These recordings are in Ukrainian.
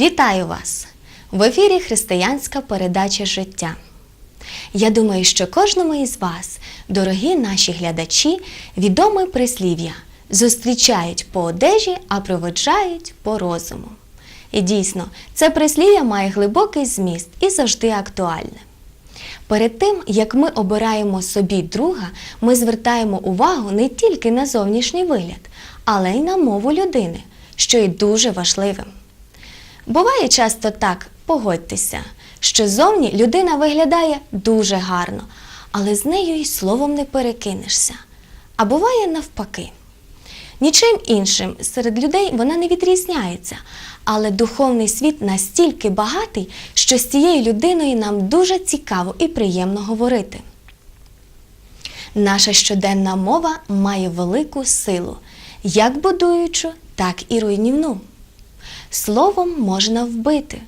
Вітаю вас! В ефірі Християнська передача життя. Я думаю, що кожному із вас, дорогі наші глядачі, відоме прислів'я зустрічають по одежі, а проведжають по розуму. І дійсно, це прислів'я має глибокий зміст і завжди актуальне. Перед тим, як ми обираємо собі друга, ми звертаємо увагу не тільки на зовнішній вигляд, але й на мову людини, що є дуже важливим. Буває часто так, погодьтеся, що зовні людина виглядає дуже гарно, але з нею й словом не перекинешся. А буває навпаки. Нічим іншим серед людей вона не відрізняється, але духовний світ настільки багатий, що з цією людиною нам дуже цікаво і приємно говорити. Наша щоденна мова має велику силу, як будуючу, так і руйнівну. Словом можна вбити,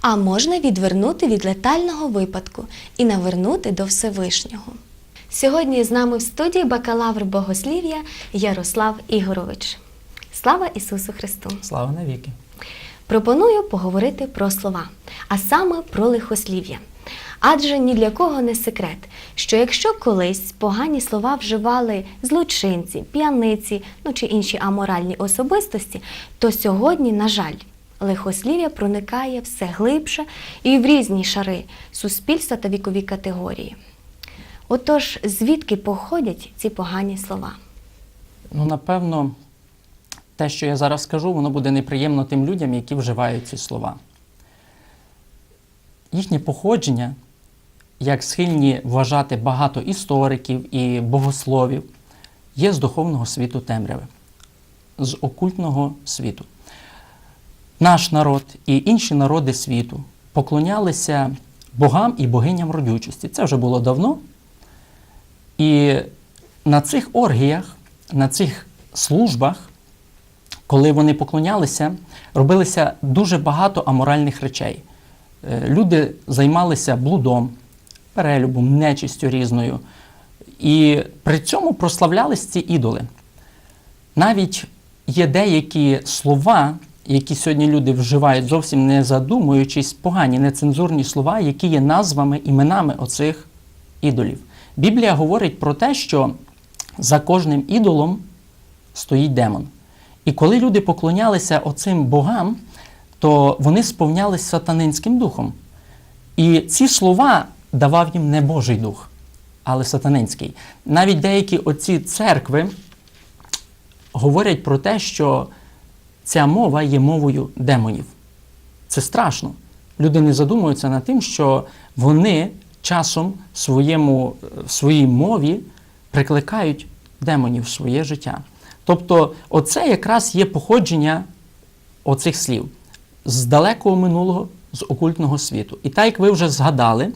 а можна відвернути від летального випадку і навернути до Всевишнього. Сьогодні з нами в студії бакалавр богослів'я Ярослав Ігорович. Слава Ісусу Христу! Слава навіки. Пропоную поговорити про слова, а саме про лихослів'я. Адже ні для кого не секрет, що якщо колись погані слова вживали злочинці, п'яниці, ну чи інші аморальні особистості, то сьогодні, на жаль, лихослів'я проникає все глибше і в різні шари суспільства та вікові категорії. Отож, звідки походять ці погані слова? Ну, напевно, те, що я зараз скажу, воно буде неприємно тим людям, які вживають ці слова. Їхнє походження, як схильні вважати багато істориків і богословів, є з духовного світу темряви, з окультного світу. Наш народ і інші народи світу поклонялися богам і богиням родючості. Це вже було давно. І на цих оргіях, на цих службах, коли вони поклонялися, робилося дуже багато аморальних речей. Е, Люди займалися блудом, перелюбом, нечистю різною. І при цьому прославлялись ці ідоли. Навіть є деякі слова, які сьогодні люди вживають, зовсім не задумуючись, погані, нецензурні слова, які є назвами, іменами оцих ідолів. Біблія говорить про те, що за кожним ідолом стоїть демон. І коли люди поклонялися оцим богам, то вони сповнялись сатанинським духом. І ці слова давав їм не Божий дух, але сатанинський. Навіть деякі оці церкви говорять про те, що ця мова є мовою демонів. Це страшно. Люди не задумуються над тим, що вони часом своєму, в своїй мові прикликають демонів в своє життя. Тобто, оце якраз є походження оцих слів з далекого минулого, з окультного світу. І так як ви вже згадали,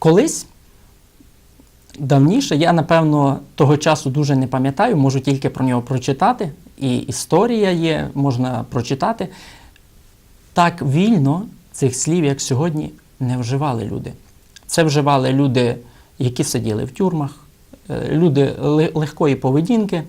колись давніше, я, напевно, того часу дуже не пам'ятаю, можу тільки про нього прочитати, і історія є, можна прочитати. Так вільно цих слів, як сьогодні, не вживали люди. Це вживали люди, які сиділи в тюрмах, е, люди легкої поведінки,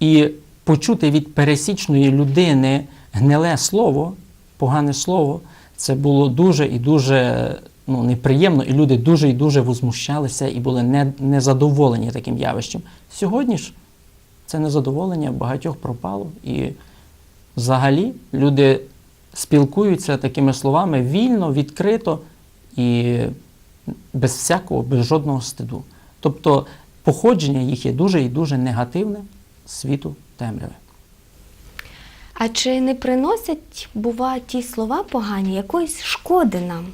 і почути від пересічної людини гниле слово, погане слово, це було дуже і дуже ну, неприємно, і люди дуже і дуже возмущалися і були не, незадоволені таким явищем. Сьогодні ж це незадоволення багатьох пропало, і взагалі люди спілкуються такими словами вільно, відкрито і без всякого, без жодного стиду. Тобто походження їх є дуже і дуже негативне світу темряви. А чи не приносять, бува, ті слова погані якоїсь шкоди нам?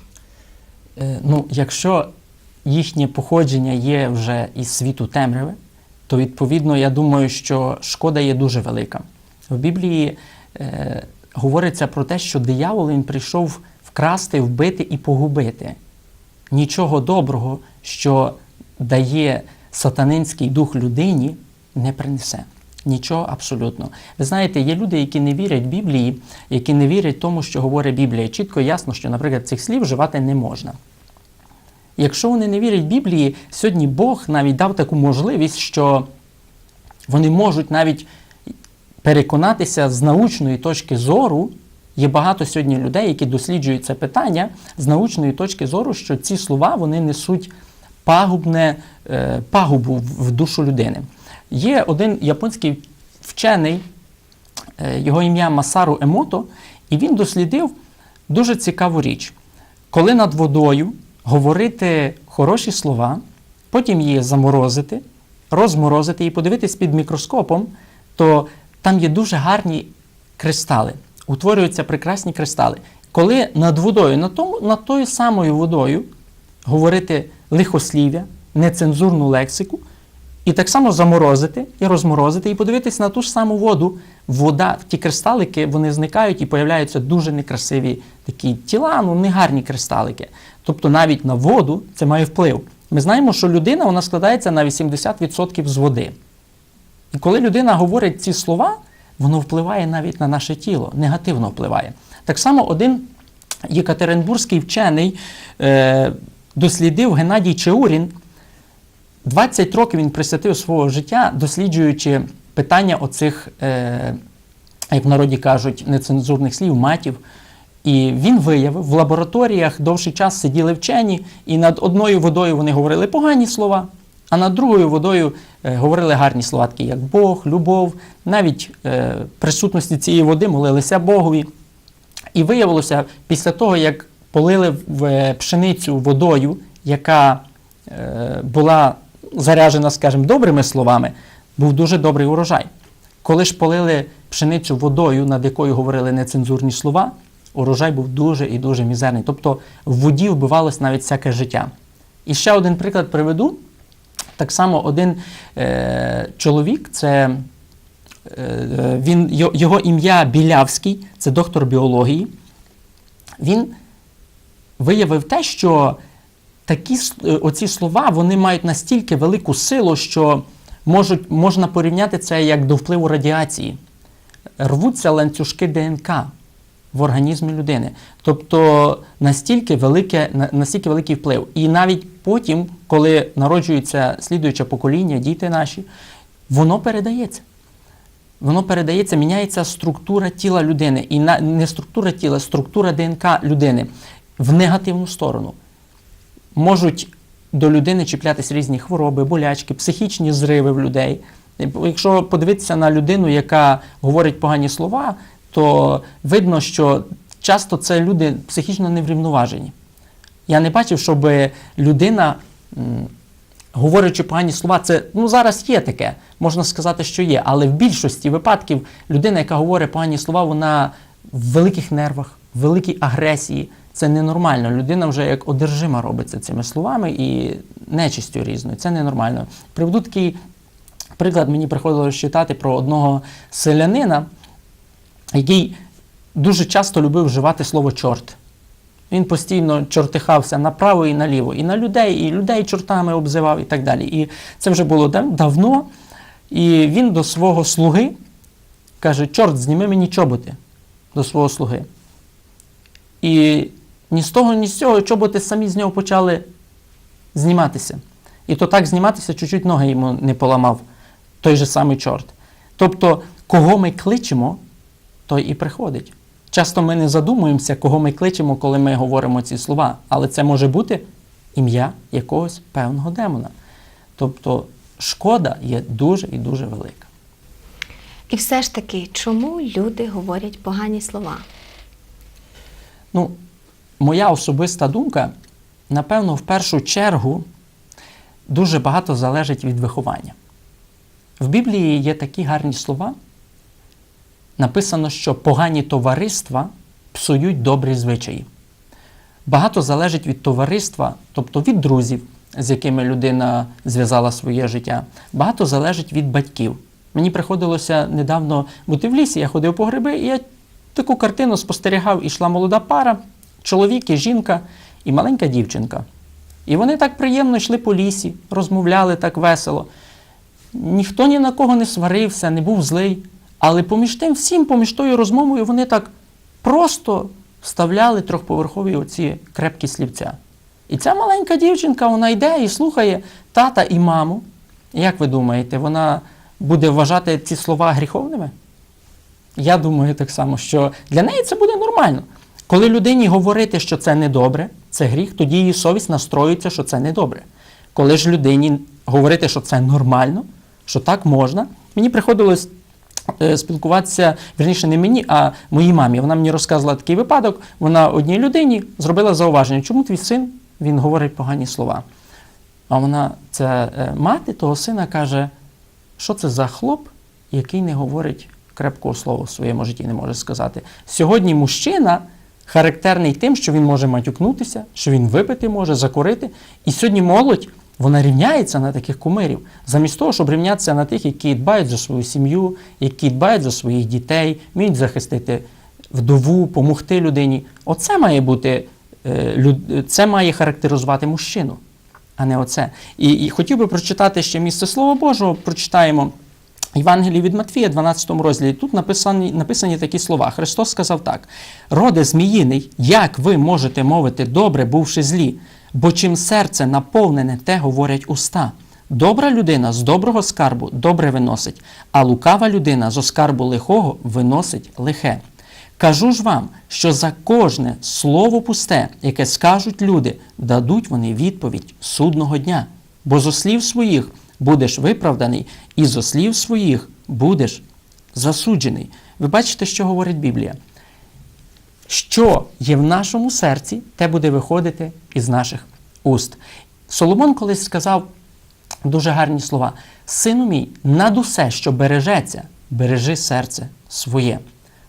Е, Ну, якщо їхнє походження є вже із світу темряви, то відповідно я думаю, що шкода є дуже велика. В Біблії е, говориться про те, що диявол він прийшов вкрасти, вбити і погубити. Нічого доброго, що дає сатанинський дух людині, не принесе. Нічого абсолютно. Ви знаєте, є люди, які не вірять Біблії, які не вірять тому, що говорить Біблія. Чітко ясно, що, наприклад, цих слів вживати не можна. Якщо вони не вірять Біблії, сьогодні Бог навіть дав таку можливість, що вони можуть навіть переконатися з научної точки зору, Є багато сьогодні людей, які досліджують це питання з научної точки зору, що ці слова вони несуть пагубне е, пагубу в душу людини. Є один японський вчений, е, його ім'я Масару Емото, і він дослідив дуже цікаву річ. Коли над водою говорити хороші слова, потім її заморозити, розморозити і подивитись під мікроскопом, то там є дуже гарні кристали, утворюються прекрасні кристали. Коли над водою, над, тому, над тою самою водою говорити лихослів'я, нецензурну лексику, і так само заморозити і розморозити, і подивитись на ту ж саму воду. Вода, ті кристалики, вони зникають і появляються дуже некрасиві такі тіла, ну негарні кристалики. Тобто навіть на воду це має вплив. Ми знаємо, що людина вона складається на 80% з води. І коли людина говорить ці слова, воно впливає навіть на наше тіло, негативно впливає. Так само один єкатеринбурзький вчений е, дослідив Геннадій Чеурін. 20 років він присвятив свого життя, досліджуючи питання оцих, е, як в народі кажуть, нецензурних слів, матів. І він виявив, в лабораторіях довший час сиділи вчені, і над одною водою вони говорили погані слова, а над другою водою е, говорили гарні слова, такі як Бог, любов, навіть е, присутності цієї води молилися Богові. І виявилося, після того, як полили в е, пшеницю водою, яка е, була заряджена, скажімо, добрими словами, був дуже добрий урожай. Коли ж полили пшеницю водою, над якою говорили нецензурні слова, урожай був дуже і дуже мізерний. Тобто в воді вбивалось навіть всяке життя. І ще один приклад приведу. Так само один е, чоловік, це е, він, його ім'я Білявський, це доктор біології. Він виявив те, що такі е, оці слова вони мають настільки велику силу, що можуть, можна порівняти це як до впливу радіації. Рвуться ланцюжки ДНК в організмі людини. Тобто настільки, велике, настільки великий вплив. І навіть потім, коли народжується слідуюче покоління, діти наші, воно передається. Воно передається, міняється структура тіла людини. І не структура тіла, структура ДНК людини в негативну сторону. Можуть до людини чіплятись різні хвороби, болячки, психічні зриви в людей. Якщо подивитися на людину, яка говорить погані слова, то видно, що часто це люди психічно неврівноважені. Я не бачив, щоб людина, говорячи погані слова, це ну зараз є таке, можна сказати, що є. Але в більшості випадків людина, яка говорить погані слова, вона в великих нервах, в великій агресії. Це ненормально. Людина вже як одержима робиться цими словами і нечистю різною. Це ненормально. Приведу такий приклад, мені приходилось читати про одного селянина, який дуже часто любив вживати слово чорт. Він постійно чортихався направо і наліво, і на людей, і людей чортами обзивав, і так далі. І це вже було дав- давно. І він до свого слуги каже: Чорт, зніми мені чоботи до свого слуги. І ні з того, ні з цього чоботи самі з нього почали зніматися. І то так зніматися, чуть-чуть ноги йому не поламав той же самий чорт. Тобто, кого ми кличемо, той і приходить. Часто ми не задумуємося, кого ми кличемо, коли ми говоримо ці слова, але це може бути ім'я якогось певного демона. Тобто шкода є дуже і дуже велика. І все ж таки, чому люди говорять погані слова? Ну, моя особиста думка, напевно, в першу чергу дуже багато залежить від виховання. В Біблії є такі гарні слова. Написано, що погані товариства псують добрі звичаї. Багато залежить від товариства, тобто від друзів, з якими людина зв'язала своє життя. Багато залежить від батьків. Мені приходилося недавно бути в лісі, я ходив по гриби, і я таку картину спостерігав, ішла молода пара, чоловік і жінка і маленька дівчинка. І вони так приємно йшли по лісі, розмовляли так весело. Ніхто ні на кого не сварився, не був злий. Але поміж тим, всім, поміж тою розмовою, вони так просто вставляли трьохповерхові оці крепкі слівця. І ця маленька дівчинка, вона йде і слухає тата і маму. Як ви думаєте, вона буде вважати ці слова гріховними? Я думаю так само, що для неї це буде нормально. Коли людині говорити, що це недобре, це гріх, тоді її совість настроюється, що це недобре. Коли ж людині говорити, що це нормально, що так можна, мені приходилось е, спілкуватися, верніше, не мені, а моїй мамі. Вона мені розказувала такий випадок. Вона одній людині зробила зауваження, чому твій син він говорить погані слова. А вона, ця е, мати того сина каже, що це за хлоп, який не говорить крепкого слова в своєму житті, не може сказати. Сьогодні мужчина характерний тим, що він може матюкнутися, що він випити може, закурити. І сьогодні молодь вона рівняється на таких кумирів, замість того, щоб рівнятися на тих, які дбають за свою сім'ю, які дбають за своїх дітей, вміють захистити вдову, помогти людині. Оце має бути, е, це має характеризувати мужчину а не оце. І, і хотів би прочитати ще місце Слова Божого. Прочитаємо Євангелії від Матфія, 12 розділі. Тут написані, написані такі слова. Христос сказав так: Роде зміїний, як ви можете мовити добре, бувши злі, бо чим серце наповнене, те говорять уста. Добра людина з доброго скарбу добре виносить, а лукава людина з оскарбу лихого виносить лихе. Кажу ж вам, що за кожне слово пусте, яке скажуть люди, дадуть вони відповідь судного дня. Бо зо слів своїх будеш виправданий, і зо слів своїх будеш засуджений. Ви бачите, що говорить Біблія? Що є в нашому серці, те буде виходити із наших уст. Соломон колись сказав дуже гарні слова: Сину мій, над усе, що бережеться, бережи серце своє.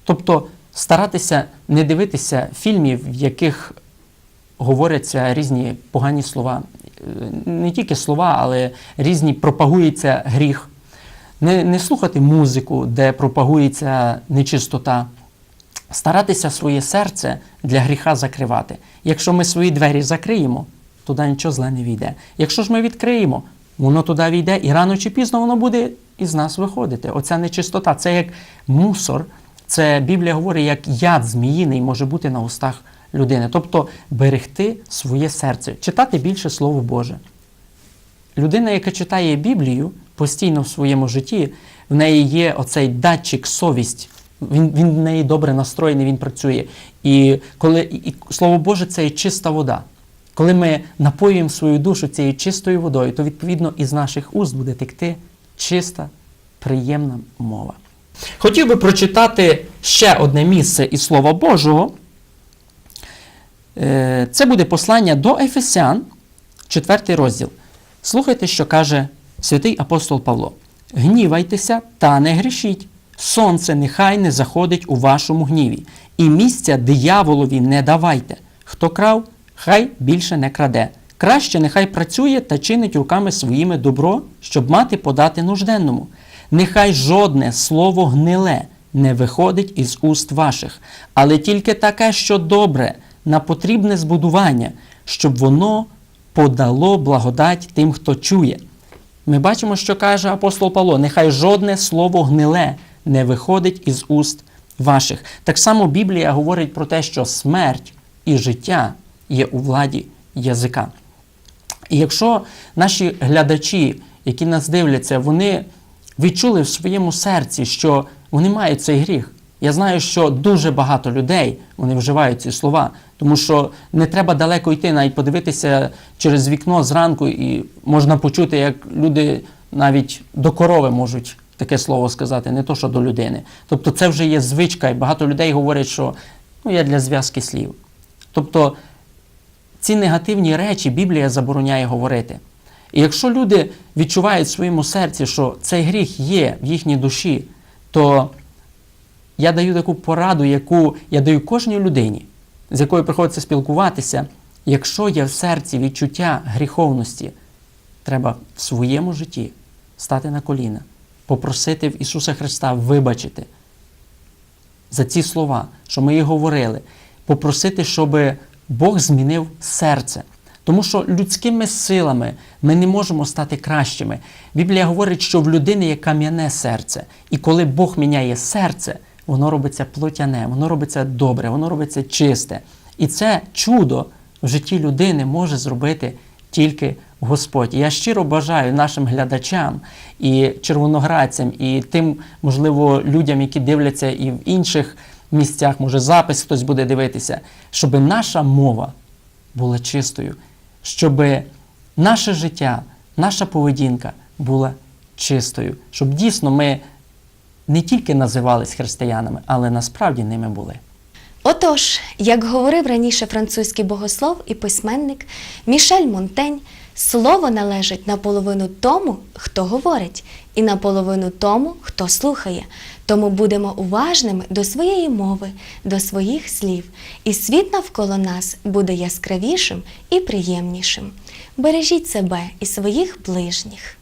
Тобто старатися не дивитися фільмів, в яких говоряться різні погані слова, не тільки слова, але різні пропагується гріх. Не, не слухати музику, де пропагується нечистота. Старатися своє серце для гріха закривати. Якщо ми свої двері закриємо, туди нічого зле не війде. Якщо ж ми відкриємо, воно туди війде, і рано чи пізно воно буде із нас виходити. Оця нечистота, це як мусор. Це Біблія говорить, як яд зміїний може бути на устах людини. Тобто берегти своє серце, читати більше Слово Боже. Людина, яка читає Біблію постійно в своєму житті, в неї є оцей датчик совість. Він, він в неї добре настроєний, він працює. І коли і, Слово Боже це є чиста вода. Коли ми напоюємо свою душу цією чистою водою, то відповідно із наших уст буде текти чиста, приємна мова. Хотів би прочитати ще одне місце із Слова Божого. Е, Це буде послання до Ефесян, 4 розділ. Слухайте, що каже святий апостол Павло: Гнівайтеся та не грішіть. Сонце нехай не заходить у вашому гніві, і місця дияволові не давайте. Хто крав, хай більше не краде. Краще нехай працює та чинить руками своїми добро, щоб мати подати нужденному. Нехай жодне слово гниле не виходить із уст ваших, але тільки таке, що добре, на потрібне збудування, щоб воно подало благодать тим, хто чує. Ми бачимо, що каже апостол Павло: нехай жодне слово гниле не виходить із уст ваших. Так само Біблія говорить про те, що смерть і життя є у владі язика. І якщо наші глядачі, які нас дивляться, вони відчули в своєму серці, що вони мають цей гріх. Я знаю, що дуже багато людей вони вживають ці слова, тому що не треба далеко йти, навіть подивитися через вікно зранку, і можна почути, як люди навіть до корови можуть таке слово сказати, не то що до людини. Тобто це вже є звичка, і багато людей говорять, що ну, я для зв'язки слів. Тобто ці негативні речі Біблія забороняє говорити. І якщо люди відчувають в своєму серці, що цей гріх є в їхній душі, то я даю таку пораду, яку я даю кожній людині, з якою приходиться спілкуватися. Якщо є в серці відчуття гріховності, треба в своєму житті стати на коліна, попросити в Ісуса Христа вибачити за ці слова, що ми їх говорили, попросити, щоб Бог змінив серце. Тому що людськими силами ми не можемо стати кращими. Біблія говорить, що в людини є кам'яне серце. І коли Бог міняє серце, воно робиться плотяне, воно робиться добре, воно робиться чисте. І це чудо в житті людини може зробити тільки Господь. Я щиро бажаю нашим глядачам і червоноградцям, і тим, можливо, людям, які дивляться і в інших місцях, може, запис хтось буде дивитися, щоб наша мова була чистою, щоб наше життя, наша поведінка була чистою, щоб дійсно ми не тільки називались християнами, але насправді ними були. Отож, як говорив раніше французький богослов і письменник Мішель Монтень, слово належить наполовину тому, хто говорить, і наполовину тому, хто слухає. Тому будемо уважними до своєї мови, до своїх слів, і світ навколо нас буде яскравішим і приємнішим. Бережіть себе і своїх ближніх.